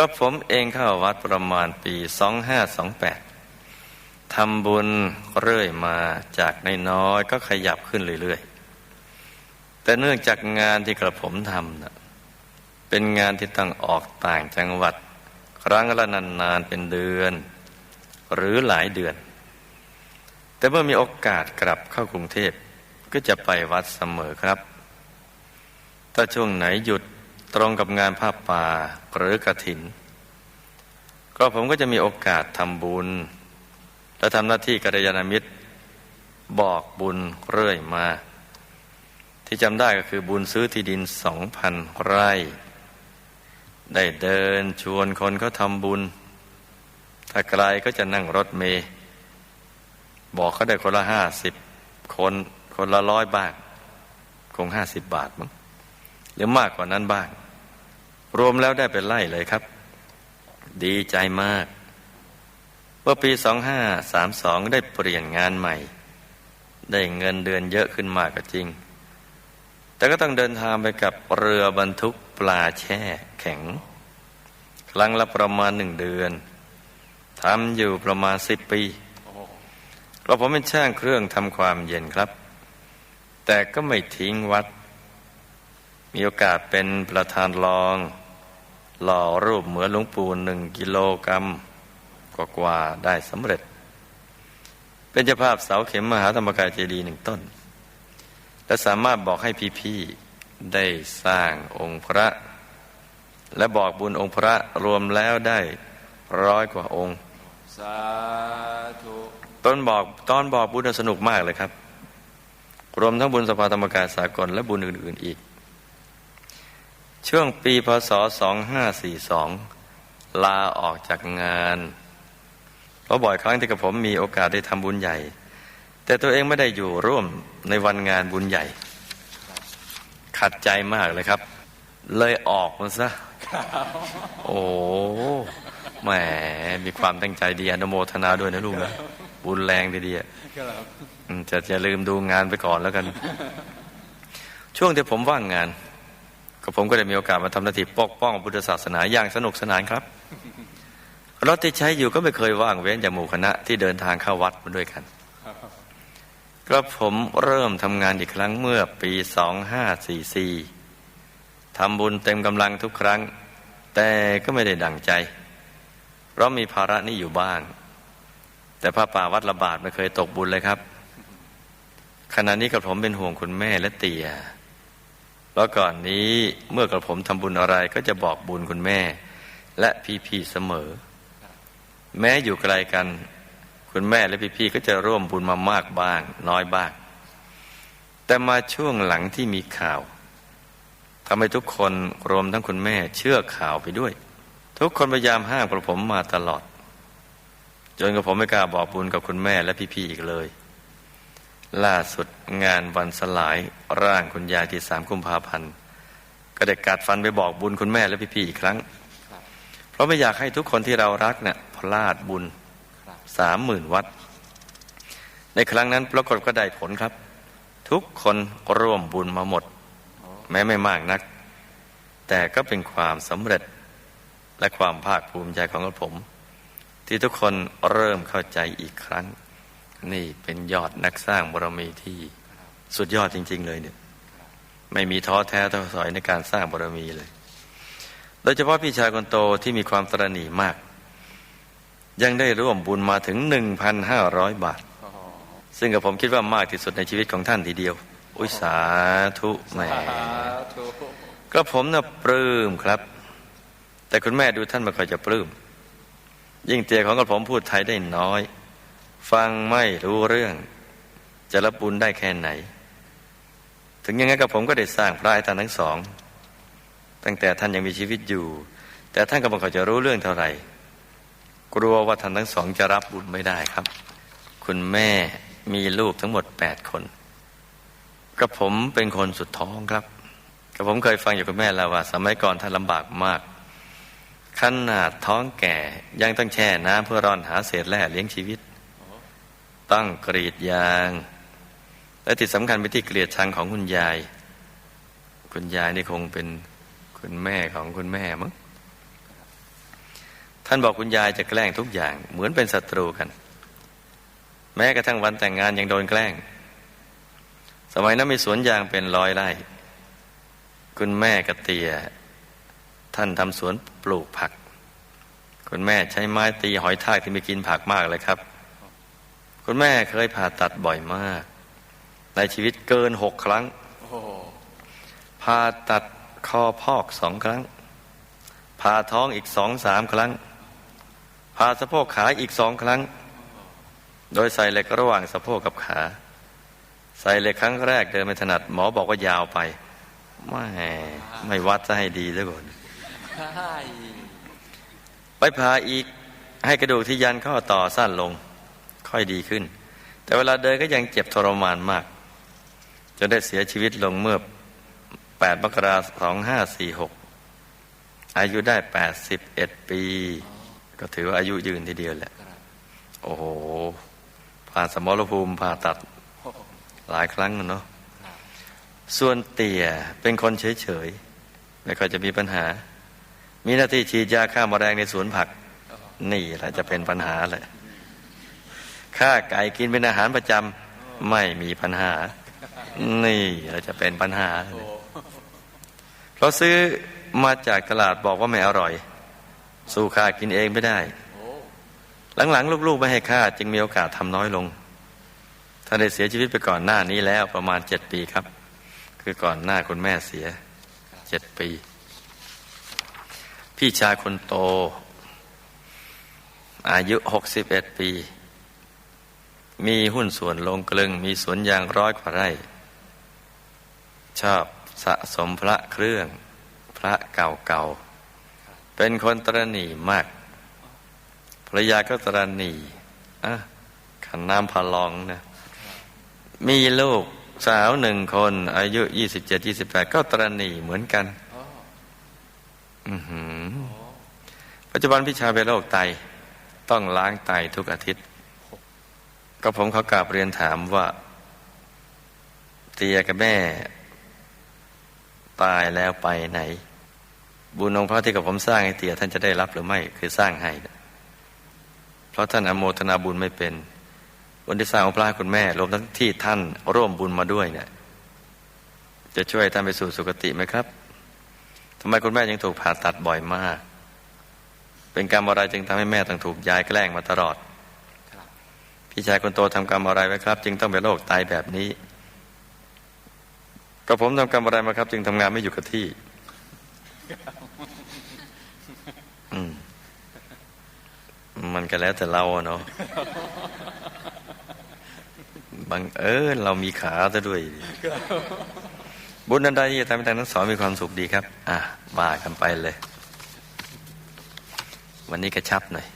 ก็ผมเองเข้าวัดประมาณปี 2528 ทำบุญเรื่อยมาจากน้อยๆก็ขยับขึ้นเรื่อยๆ แต่เนื่องจากงานที่กระผมทำนะเป็นงานที่ต้องออกต่างจังหวัด ครั้งละนานๆเป็นเดือน หรือหลายเดือน แต่เมื่อมีโอกาสกลับเข้ากรุงเทพก็จะไปวัดเสมอครับ ถ้าช่วงไหนหยุด ตรงกับงานผ้าป่าหรือกระถิน ก็ผมก็จะมีโอกาสทำบุญ และทำหน้าที่กัลยาณมิตร บอกบุญเรื่อยมา ที่จำได้ก็คือบุญซื้อที่ดินสองพันไร่ ได้เดินชวนคนเขาทำบุญ ถ้าไกลก็จะนั่งรถเมย์บอกเขาได้คนละห้าสิบคนคนละร้อยบาท คงห้าสิบบาทมั้ง หรือมากกว่านั้นบ้าง รวมแล้วได้เป็นไล่เลยครับ ดีใจมาก ว่าปีสองห้าสามสองได้เปลี่ยนงานใหม่ ได้เงินเดือนเยอะขึ้นมากก็จริง แต่ก็ต้องเดินทางไปกับเรือบรรทุกปลาแช่แข็ง ครั้งละประมาณหนึ่งเดือนทำอยู่ประมาณสิบปีเราผมเป็นช่างเครื่องทำความเย็นครับ แต่ก็ไม่ทิ้งวัด มีโอกาสเป็นประธานรอง หล่อรูปเหมือนหลวงปู่หนึ่งกิโลกรัมกว่าๆได้สำเร็จ เป็นเจ้าภาพเสาเข็มมหาธรรมกายเจดีย์หนึ่งต้น และสามารถบอกให้พี่ๆได้สร้างองค์พระ และบอกบุญองค์พระรวมแล้วได้ร้อยกว่าองค์สาธุต้นบอกตอนบอกบุญสนุกมากเลยครับ รวมทั้งบุญสภาธรรมกายสากลและบุญอื่น ๆ อีก ช่วงปีพศ 2542 ลาออกจากงานเพราะบ่อยครั้งที่กับผมมีโอกาสได้ทำบุญใหญ่ แต่ตัวเองไม่ได้อยู่ร่วมในวันงานบุญใหญ่ ขัดใจมากเลยครับ เลยออกมันซะ โอ้แหมมีความตั้งใจดีอนุโมทนาด้วยนะลูกนะบุญแรงทีเดียวครับอืมจะจะลืมดูงานไปก่อนแล้วกัน ช่วงที่ผมว่างงาน ก็ผมก็ได้มีโอกาสมาทำหน้าที่ปกป้องพุทธศาสนาอย่างสนุกสนานครับรถที่ใช้อยู่ก็ไม่เคยว่างเว้นจากหมู่คณะที่เดินทางเข้าวัดมาด้วยกันก็ผมเริ่มทำงานอีกครั้งเมื่อปี 2544ทำบุญเต็มกำลังทุกครั้ง แต่ก็ไม่ได้ดังใจ เพราะมีภาระนี่อยู่บ้าง แต่พระป่าวัดระบาดไม่เคยตกบุญเลยครับ ขณะนี้กระผมเป็นห่วงคุณแม่และเตียเพราะก่อนนี้เมื่อกระผมทำบุญอะไรก็จะบอกบุญคุณแม่ และพี่ๆเสมอ แม้อยู่ไกลกัน คุณแม่และพี่ๆก็จะร่วมบุญมามากบ้าง น้อยบ้าง แต่มาช่วงหลังที่มีข่าวทำให้ทุกคนรวมทั้งคุณแม่เชื่อข่าวไปด้วย ทุกคนพยายามห้ามกระผมมาตลอด จนกระผมไม่กล้าบอกบุญกับคุณแม่และพี่ๆอีกเลย ล่าสุดงานวันสลายร่างคุณยายที่สามกุมภาพันธ์ก็ได้กัดฟันไปบอกบุญคุณแม่และพี่ๆอีกครั้ง เพราะไม่อยากให้ทุกคนที่เรารักเนะ่ยพลาดบุญสามหมื่นวัด ในครั้งนั้นปรากฏก็ได้ผลครับ ทุกคนร่วมบุญมาหมด แม้ไม่มากนัก แต่ก็เป็นความสำเร็จและความภาคภูมิใจของกระผม ที่ทุกคนเริ่มเข้าใจอีกครั้ง นี่เป็นยอดนักสร้างบารมีที่สุดยอดจริง ๆ เลยเนี่ย ไม่มีท้อแท้ท้อถอยในการสร้างบารมีเลย โดยเฉพาะพี่ชายคนโตที่มีความตระหนี่มาก ยังได้ร่วมบุญมาถึง1,500บาท ซึ่งกับผมคิดว่ามากที่สุดในชีวิตของท่านทีเดียว อุยสาธุแหมสาธุก็ผมน่ะปลื้มครับ แต่คุณแม่ดูท่านไม่ค่อยจะปลื้มยิ่งเตียของกระผมพูดไทยได้น้อย ฟังไม่รู้เรื่อง จะรับบุญได้แค่ไหน ถึงยังไงกับผมก็ได้สร้างพระให้ท่านทั้งสอง ตั้งแต่ท่านยังมีชีวิตอยู่ แต่ท่านก็ไม่ค่อยจะรู้เรื่องเท่าไหร่ กลัวว่าท่านทั้งสองจะรับบุญไม่ได้ครับ คุณแม่มีลูกทั้งหมดแปดคนกระผมเป็นคนสุดท้องครับกระผมเคยฟังอยู่กับแม่แล้วว่า สมัยก่อนท่านลำบากมากขนาดท้องแก่ยังต้องแช่น้ำเพื่อร่อนหาเศษแร่เลี้ยงชีวิต ต้องกรีดยาง และที่สำคัญไปที่เกลียดชังของคุณยาย คุณยายนี่คงเป็นคุณแม่ของคุณแม่มั้งท่านบอกคุณยายจะแกล้งทุกอย่าง เหมือนเป็นศัตรูกัน แม้กระทั่งวันแต่งงานยังโดนแกล้ง สมัยนั้นมีสวนยางเป็นร้อยไร่ คุณแม่กระเตีย ท่านทำสวนปลูกผัก คุณแม่ใช้ไม้ตีหอยทากที่ไม่กินผักมากเลยครับ คุณแม่เคยผ่าตัดบ่อยมาก ในชีวิตเกินหกครั้งโอ้โหผ่าตัดคอพอกสองครั้งผ่าท้องอีกสองสามครั้งผ่าสะโพกขาอีกสองครั้ง โดยใส่เหล็กระหว่างสะโพกกับขา ใส่เหล็กครั้งแรกเดินไม่ถนัด หมอบอกว่ายาวไป ไม่ไม่วัดจะให้ดีซะก่อนใช่ไปผ่าอีกให้กระดูกที่ยันข้อต่อสั้นลง ค่อยดีขึ้น แต่เวลาเดินก็ยังเจ็บทรมานมาก จนได้เสียชีวิตลงเมื่อ 8 มกราคม2546อายุได้ 81 ปี ก็ถือว่าอายุยืนทีเดียวแหละ โอ้โห ผ่านสมรภูมิผ่าตัดหลายครั้งเนาะส่วนเตี่ยเป็นคนเฉยๆไม่ค่อยจะมีปัญหา มีหน้าที่ฉีดยาฆ่าแมลงในสวนผัก นี่แหละจะเป็นปัญหาแหละ ฆ่าไก่กินเป็นอาหารประจำไม่มีปัญหา นี่แหละจะเป็นปัญหาเพราะซื้อมาจากตลาดบอกว่าไม่อร่อย สู้ข้ากินเองไม่ได้ หลังๆ ลูกๆ ไม่ให้ค่าจึงมีโอกาสทำน้อยลงท่านได้เสียชีวิตไปก่อนหน้านี้แล้วประมาณเจ็ดปีครับ คือก่อนหน้าคุณแม่เสียเจ็ดปี พี่ชายคนโต อายุหกสิบเอ็ดปี มีหุ้นส่วนลงกลึง มีสวนยางร้อยกว่าไร่ ชอบสะสมพระเครื่อง พระเก่าๆ เป็นคนตระหนี่มาก ภรรยาก็ตระหนี่อะขันน้ำพาลองนะ มีลูกสาวหนึ่งคน อายุยี่สิบเจ็ดยี่สิบแปดก็ตระหนี่เหมือนกันอือหือปัจจุบันพี่ชายเป็นโรคไต ต้องล้างไตทุกอาทิตย์ ก็ผมเขากราบเรียนถามว่า เตียกับแม่ ตายแล้วไปไหน บุญองค์พระที่กับผมสร้างให้เตียท่านจะได้รับหรือไม่ คือสร้างให้ เพราะท่านอโมทนาบุญไม่เป็นบุญที่สร้างองพระคุณแม่รวมทั้งที่ท่านร่วมบุญมาด้วยเนี่ย จะช่วยท่านไปสู่สุคติไหมครับทำไมคุณแม่ยังถูกผ่าตัดบ่อยมาก เป็นกรรมอะไรจึงทำให้แม่ต้องถูกยายแกล้งมาตลอด พี่ชายคนโตทำกรรมอะไรไว้ครับ จึงต้องเป็นโรคไตแบบนี้ ก็ผมทำกรรมอะไรมาครับ จึงทำงานไม่อยู่กับที่อมันก็แล้วแต่เราเนาะบังเอิญเรามีขาซะด้วย บุญนันใดที่จะทำให้ท่านทั้งสองมีความสุขดีครับ อะว่ากันไปเลย วันนี้กระชับหน่อย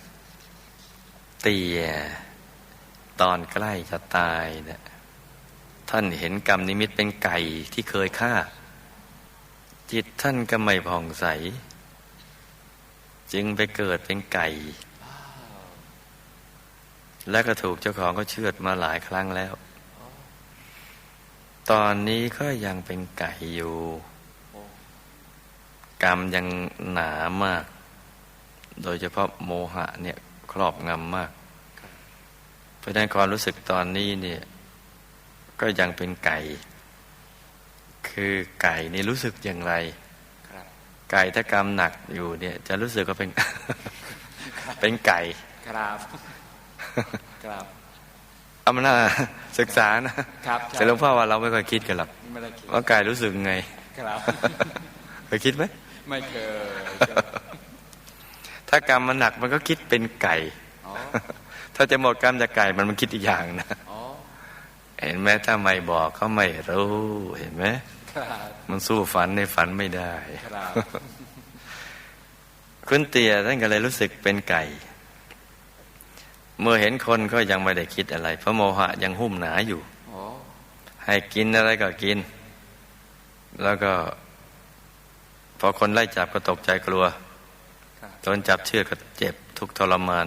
เตีย ตอนใกล้จะตายเนี่ยท่านเห็นกรรมนิมิตเป็นไก่ที่เคยฆ่า จิตท่านก็ไม่ผ่องใส จึงไปเกิดเป็นไก่ และก็ถูกเจ้าของก็เชือดมาหลายครั้งแล้ว ตอนนี้ก็ยังเป็นไก่อยู่ กรรมยังหนามาก โดยเฉพาะโมหะเนี่ยครอบงำมาก เพราะฉะนั้นความรู้สึกตอนนี้เนี่ยก็ยังเป็นไก่ คือไก่นี่รู้สึกอย่างไรครับไก่ถ้ากรรมหนักอยู่เนี่ย จะรู้สึกว่าเป็นเป็นไก่ครับครับเอามาน่าศึกษานะครับใช่แต่หลวงพ่อว่าเราไม่ค่อยคิดกันหรอกไม่ได้คิดว่าไก่รู้สึกไงครับเคยคิดไหมไม่เคยครับถ้ากรรมมันหนักมันก็คิดเป็นไก่อ๋อ ถ้าจะหมดกรรมจากไก่มันมันคิดอีกอย่างนะอ๋อเห็นไหมถ้าไม่บอกเขาไม่รู้เห็นไหมครับมันสู้ฝันในฝันไม่ได้ครับคุณเตียท่านก็เลยรู้สึกเป็นไก่ เมื่อเห็นคนก็ยังไม่ได้คิดอะไรเพราะโมหะยังหุ้มหนาอยู่อ๋อให้กินอะไรก็กิน แล้วก็ พอคนไล่จับก็ตกใจกลัวครับโดนจับเชือกก็เจ็บทุกข์ทรมาน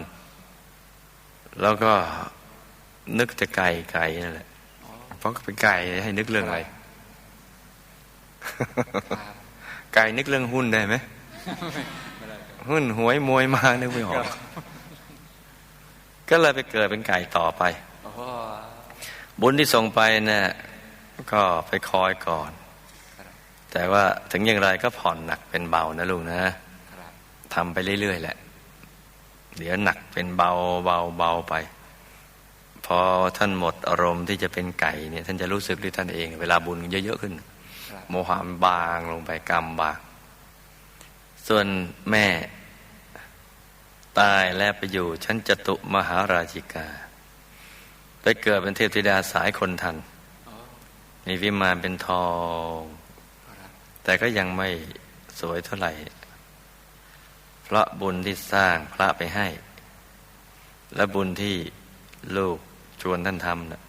แล้วก็นึกแต่ไก่ไก่นั่นแหละอ๋อเพราะเป็นไก่ให้นึกเรื่องอะไรครับไก่นึกเรื่องหุ้นได้ไหมไม่ได้ครับหุ้นหวยมวยมานึกไม่ออก ก็เลยไปเกิดเป็นไก่ต่อไปโอ้โหบุญที่ส่งไปเนี่ยก็ไปคอยก่อน แต่ว่าถึงอย่างไรก็ผ่อนหนักเป็นเบานะลูกนะครับทำไปเรื่อยๆแหละ เดี๋ยวหนักเป็นเบาเบาเบาไป พอท่านหมดอารมณ์ที่จะเป็นไก่เนี่ย ท่านจะรู้สึกด้วยท่านเอง เวลาบุญเยอะๆขึ้นครับโมหะมันบางลงไปกรรมบาง ส่วนแม่ตายแล้วไปอยู่ชั้นจตุมหาราชิกา ไปเกิดเป็นเทพธิดาสายคนทันโอ้มีวิมานเป็นทองครับแต่ก็ยังไม่สวยเท่าไหร่ เพราะบุญที่สร้างพระไปให้ และบุญที่ลูกชวนท่านทำนะ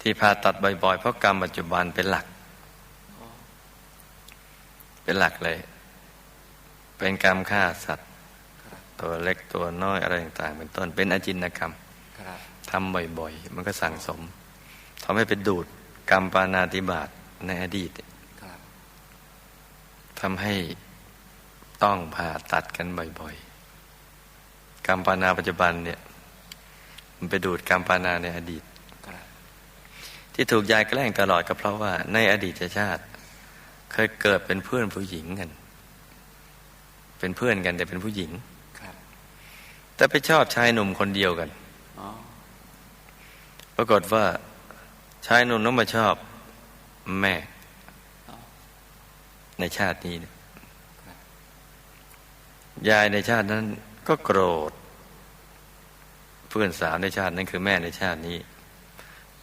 ที่ผ่าตัดบ่อยๆ เพราะกรรมปัจจุบันเป็นหลัก เป็นหลักเลย เป็นกรรมฆ่าสัตว์ครับตัวเล็กตัวน้อยอะไรต่างๆ เป็นต้น เป็นอจินกรรมครับทำบ่อยๆ มันก็สั่งสมทำให้เป็นดูดกรรมปานาติบาตในอดีตครับทำให้ ต้องผ่าตัดกันบ่อยๆ กรรมปานาปัจจุบันเนี่ย มันไปดูดกรรมปานาในอดีต ที่ถูกยายแกล้งตลอดก็เพราะว่า ในอดีตชาติ เคยเกิดเป็นเพื่อนผู้หญิงกัน เป็นเพื่อนกันแต่เป็นผู้หญิงแต่ไปชอบชายหนุ่มคนเดียวกันปรากฏว่าชายหนุ่มนั้นมาชอบแม่ ในชาตินี้เนี่ย ยายในชาตินั้นก็โกรธ เพื่อนสาวในชาตินั้นคือแม่ในชาตินี้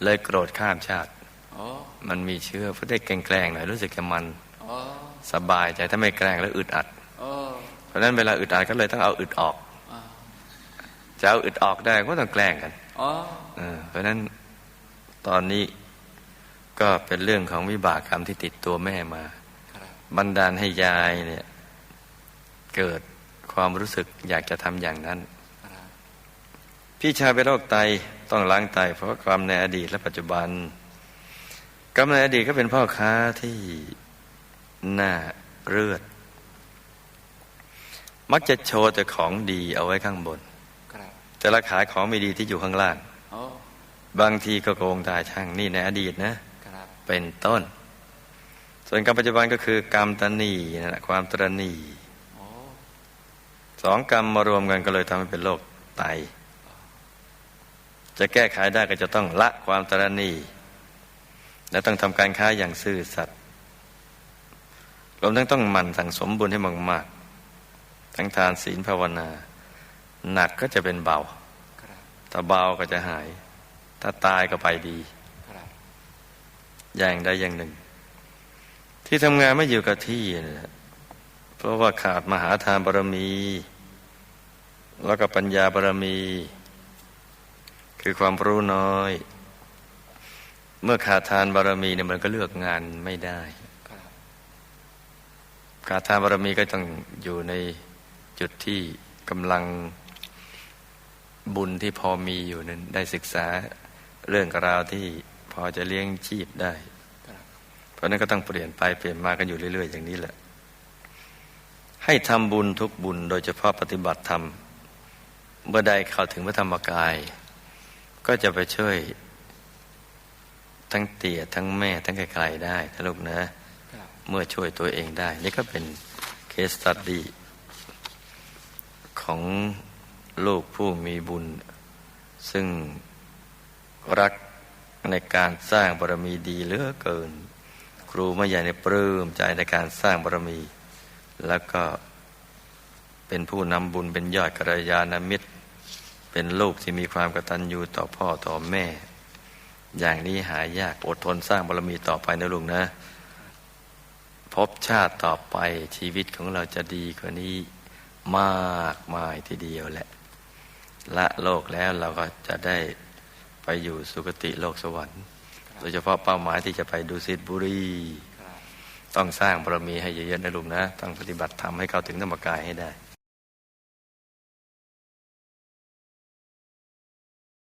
เลยโกรธข้ามชาติโอ้มันมีเชื้อเพื่อได้แกล้งๆหน่อยรู้สึกจะมันโอ้สบายใจถ้าไม่แกล้งแล้วอึดอัดโอ้เพราะฉะนั้นเวลาอึดอัดก็เลยต้องเอาอึดออกอ๋อจะเอาอึดออกได้ก็ต้องแกล้งกันอ๋อเออเพราะฉะนั้นตอนนี้ก็เป็นเรื่องของวิบากกรรมที่ติดตัวแม่มาครับบันดาลให้ยายเนี่ย เกิด ความรู้สึกอยากจะทำอย่างนั้นครับพี่ชายเป็นโรคไตต้องล้างไต เพราะกรรมในอดีตและปัจจุบัน กรรมในอดีตก็เป็นพ่อค้าที่หน้าเลือด มักจะโชว์แต่ของดีเอาไว้ข้างบนครับแต่ละขายของไม่ดีที่อยู่ข้างล่างโอ้บางทีก็โกงตาช่างนี่ในอดีตนะครับเป็นต้น ส่วนกรรมปัจจุบันก็คือกรรมตนีนั่นแหละความตรณีโอ้ สองกรรมมารวมกันก็เลยทำให้เป็นโรคไต จะแก้ไขได้ก็จะต้องละความตรณีและต้องทำการค้าอย่างซื่อสัตย์รวมทั้งต้องหมั่นสั่งสมบุญให้มากๆ ทั้งทานศีลภาวนา หนักก็จะเป็นเบา ถ้าเบาก็จะหาย ถ้าตายก็ไปดี อย่างใดอย่างหนึ่ง ที่ทำงานไม่อยู่กับที่นะเพราะว่าขาดมหาทานบารมี แล้วก็ปัญญาบารมี คือความรู้น้อย เมื่อขาดทานบารมีเนี่ยมันก็เลือกงานไม่ได้ขาดทานบารมีก็ต้องอยู่ในจุดที่กำลังบุญที่พอมีอยู่นั้นได้ศึกษาเรื่องราวที่พอจะเลี้ยงชีพได้ เพราะนั้นก็ต้องเปลี่ยนไปเปลี่ยนมากันอยู่เรื่อย ๆ อย่างนี้แหละ ให้ทำบุญทุกบุญโดยเฉพาะปฏิบัติธรรม เมื่อใดเข้าถึงพระธรรมกาย ก็จะไปช่วย ทั้งเตี่ยทั้งแม่ทั้งไกลๆได้นะลูกนะ เมื่อช่วยตัวเองได้ นี่ก็เป็นเคสตัดดีของลูกผู้มีบุญ ซึ่งรักในการสร้างบารมีดีเหลือเกิน ครูไม่ใหญ่ในปลื้มใจในการสร้างบารมี แล้วก็เป็นผู้นำบุญเป็นยอดกัลยาณมิตร เป็นลูกที่มีความกตัญญูต่อพ่อต่อแม่ อย่างนี้หายากอดทนสร้างบารมีต่อไปนะลุงนะ พบชาติต่อไปชีวิตของเราจะดีกว่านี้มากมายทีเดียวแหละ ละโลกแล้วเราก็จะได้ไปอยู่สุคติโลกสวรรค์ โดยเฉพาะเป้าหมายที่จะไปดูสิทบุรีต้องสร้างบารมีให้เยอะๆนะลุงนะ ต้องปฏิบัติธรรมให้เข้าถึงธรรมกายให้ได้